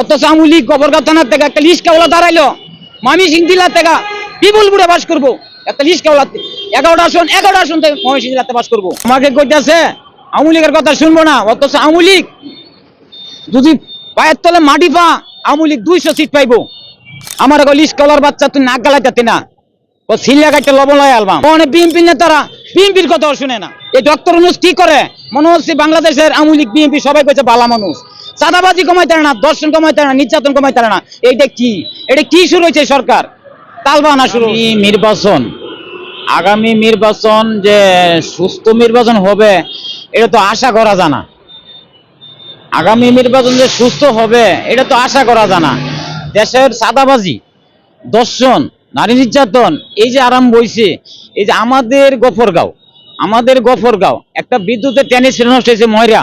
অথচ আমুলি গোবরগাঁও থানার থেকে একটা লিস্ট কেবলা দাঁড়াইলো। মামি সিং জেলার থেকে বিপুলপুরে বাস করব। একটা লিস্ট এগারোটা আসন এগারোটা আসন থেকে ময়মনসিং জেলাতে বাস করব। আমাকে কইতাছে আমুলিকের কথা শুনব না, অথচ আমুলিক যদি পায়ের তলে মাটি পা আমুলিক দুইশো সিট পাইবো। আমার এখন লিস্ট কলার বাচ্চা তুই নাক গালাইতে না। ও সিলিয়া কাটতে ওখানে বিএনপি নেতারা কথা শুনে না। এই ডক্টর অনুষ কি করে? মনে হচ্ছে বাংলাদেশের আমুলিক বিএনপি সবাই কইছে বালা মানুষ। চাঁদাবাজি কমাইতে পারে না দর্শন কমাইতে পারে না, নির্যাতন কমাইতে পারে না। এইটা কি? এটা কি শুরু হয়েছে সরকার? তালবানা শুরু। নির্বাচন, আগামী নির্বাচন যে সুস্থ নির্বাচন হবে, এটা তো আশা করা জানা আগামী নির্বাচন যে সুস্থ হবে, এটা তো আশা করা জানা দেশের সাদাবাজি দর্শন নারী নির্যাতন, এই যে আরাম বইছে এই যে আমাদের গফরগাঁও আমাদের গফরগাঁও, একটা বিদ্যুতের টেনিস নষ্ট হয়েছে ময়রা।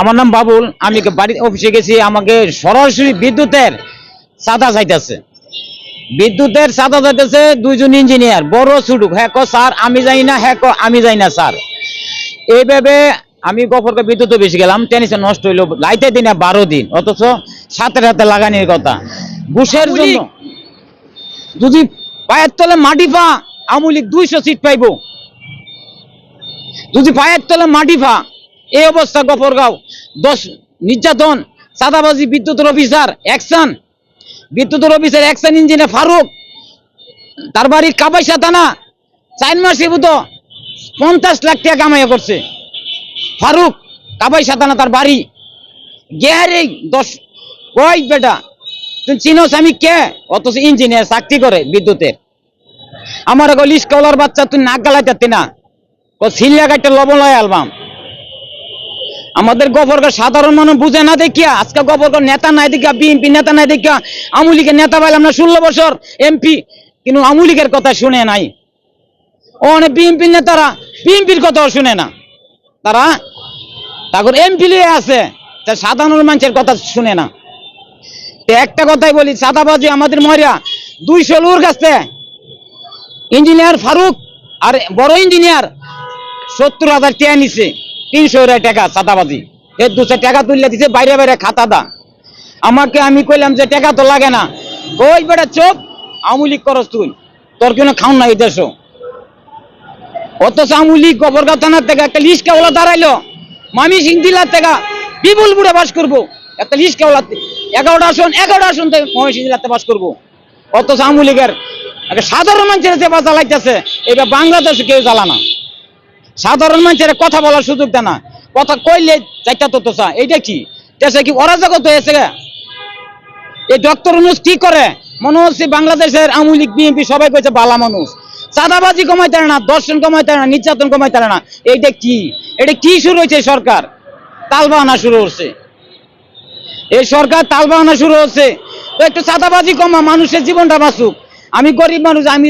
আমার নাম বাবুল আমি বাড়ি অফিসে গেছি আমাকে সরাসরি বিদ্যুতের সাদা চাইতেছে বিদ্যুতের সাদা যাইতেছে দুইজন ইঞ্জিনিয়ার বড় ছুটুক। হ্যাঁ স্যার আমি যাই না হ্যাঁ আমি যাই না স্যার। এইভাবে আমি গফরকে বিদ্যুৎ বেশি গেলাম টেনিসে নষ্ট হইল লাইতে দিন বারো দিন। অথচ সাথে সাথে লাগানির কথা। ঘুষের জন্য যদি পায়ের তলে মাটি পা আমুলিক দুইশো সিট পাইবো। যদি পায়ের তলে মাটি পা এই অবস্থা গফরগাঁও। দশ নির্যাতন সাদাবাজি বিদ্যুতের অফিসার অ্যাকশন বিদ্যুতের অফিসার অ্যাকশন ইঞ্জিনিয়ার ফারুক। তার বাড়ি কাবাইসা থানা, চার মাসে বুতো পঞ্চাশ লাখ টাকা কামাইয়া করছে। ফারুক কাবাইসা থানা তার বাড়ি। গেহারে দশ কই বেটা তুই চিনোস আমি কে? অথচ ইঞ্জিনিয়ার চাকরি করে বিদ্যুতের। আমার এখন লিস্ট কলার বাচ্চা, তুই নাক গালাইতে না। ও সিলিয়া কাটতে লবণ লয় অ্যালবাম আমাদের গফরকে সাধারণ মানুষ বুঝে না দেখিয়া, আজকে গফরকে নেতা নাই দেখিয়া, বিএনপি নেতা নাই দেখিয়া আমুলিকের নেতা পাইলাম না ষোলো বছর, এমপি, কিন্তু আমুলিকের কথা শুনে নাই। অনেক বিএনপি নেতারা, বিএনপির কথাও শুনে না। তারা তারপর এমপি আছে, তা সাধারণ মানুষের কথা শুনে না। তো একটা কথাই বলি সাদাবাজি আমাদের মরিয়া, দুইশো লোর কাছে ইঞ্জিনিয়ার ফারুক আর বড় ইঞ্জিনিয়ার, সত্তর হাজার টাকা নিছে। তিনশো টাকা সাদাবাজি এর দুশো টাকা তুললে দিছে, বাইরে বাইরে খাতা দা। আমাকে আমি কইলাম যে টাকা তো লাগে না। ওই বেটা চোপ আমুলিক করস তুই। তোর কোনো খাও না এই দেশও অথচ আমুলিক গোবরগাঁও থানার থেকে একটা লিস্ট কেবলা দাঁড়াইলো। মামি সিং জেলার থেকে বিপুলপুরে বাস করব। একটা লিস্ট কেবলা এগারোটা আসন এগারোটা আসন থেকে ময়মনসিং জেলাতে বাস করব। অথচ আমুলিকের একটা সাধারণ মানুষের যে বাস জ্বালাইতেছে এটা বাংলাদেশে কেউ জ্বালা সাধারণ মানুষের কথা বলার সুযোগ দেয় না। কথা কইলে চারটা তো তোষা। এইটা কি? কি অরাজকতা হয়েছে? এই ডক্টর অনুষ কি করে? মনে হচ্ছে বাংলাদেশের আওয়ামী লীগ, বিএনপি সবাই কইছে বালা মানুষ। চাঁদাবাজি কমাইতে পারে না দর্শন কমাইতে পারে না, নির্যাতন কমাইতে পারে না। এইটা কি? এটা কি শুরু হয়েছে সরকার? তালবাহানা শুরু হচ্ছে। এই সরকার তালবাহানা শুরু হচ্ছে। একটু চাঁদাবাজি কমা, মানুষের জীবনটা বাঁচুক। আমি গরিব মানুষ, আমি